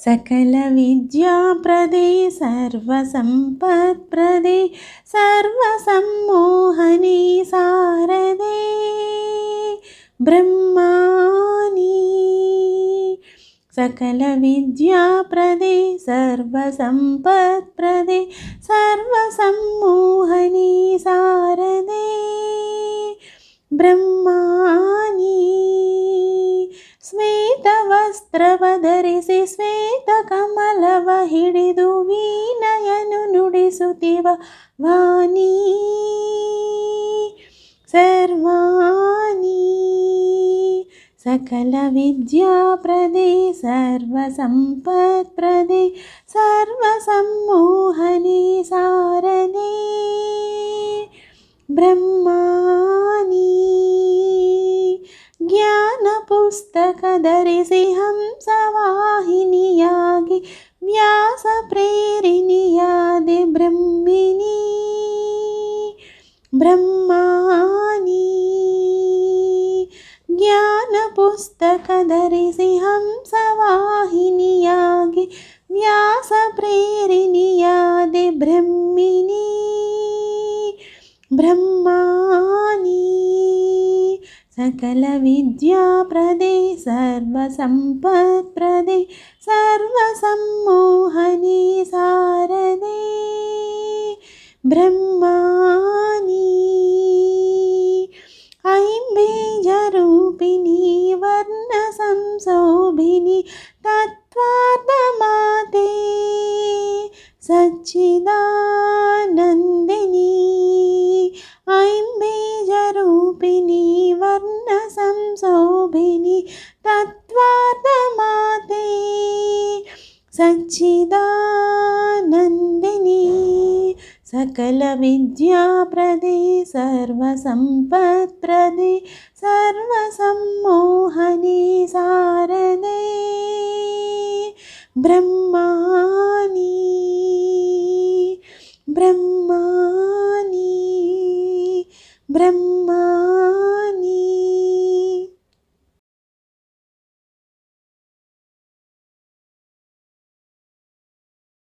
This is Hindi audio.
సకల విద్యాప్రదే సర్వసంపత్ప్రదే సర్వసమ్మోహనే సారదే. బ్రహ్మాని సకల విద్యాప్రదే సర్వసంపత్ప్రదే సర్వసమ్మోహనే సారదే. బ్రహ్మ ಶ್ವೇತವಸ್ತ್ರವ ಧರಿಸಿ ಶ್ವೇತ ಕಮಲವ ಹಿಡಿದು ವೀನಯನು ನುಡಿಸುತ್ತಿವ ವಾಣಿ. ಸರ್ವಾಣಿ. ಸಕಲ ವಿದ್ಯಾಪ್ರದೆ ಸರ್ವ ಸಂಪತ್ಪ್ರದೆ ಸರ್ವ ಸಮ್ಮೋಹನೆ ಸಾರದೆ ಬ್ರಹ್ಮಾನಿ ಜ್ಞಾನ ಪುಸ್ತಕ ಧರಿಸಿ ಹಂಸವಾಹಿನಿಯಾಗಿ ವ್ಯಾಸ ಪ್ರೇರಿಣಿಯಾದೆ ಬ್ರಹ್ಮಿಣಿ ಬ್ರಹ್ಮಾನಿ ಜ್ಞಾನ ಪುಸ್ತಕ ಧರಿಸಿ ಹಂಸವಾಹಿನಿಯಾಗಿ ವ್ಯಾಸ ಪ್ರೇರಿಣಿಯಾದೆ ಬ್ರಹ್ಮಿಣಿ ಬ್ರಹ್ಮಾನಿ सकलविद्याप्रदे सर्वसम्पत्प्रदे सर्वसम्मोहने सारदे ब्रह्माणि ऐम्बीजरूपिणी वर्णसंशोभिनि तत्त्वार्थमाते सच्चिदानन्दिनी सच्चिदानन्दिनी सकलविद्याप्रदे सर्वसम्पत्प्रदे सर्वसम्मोहने सारदे। ब्रह्माणि ब्रह्माणि ब्रह्म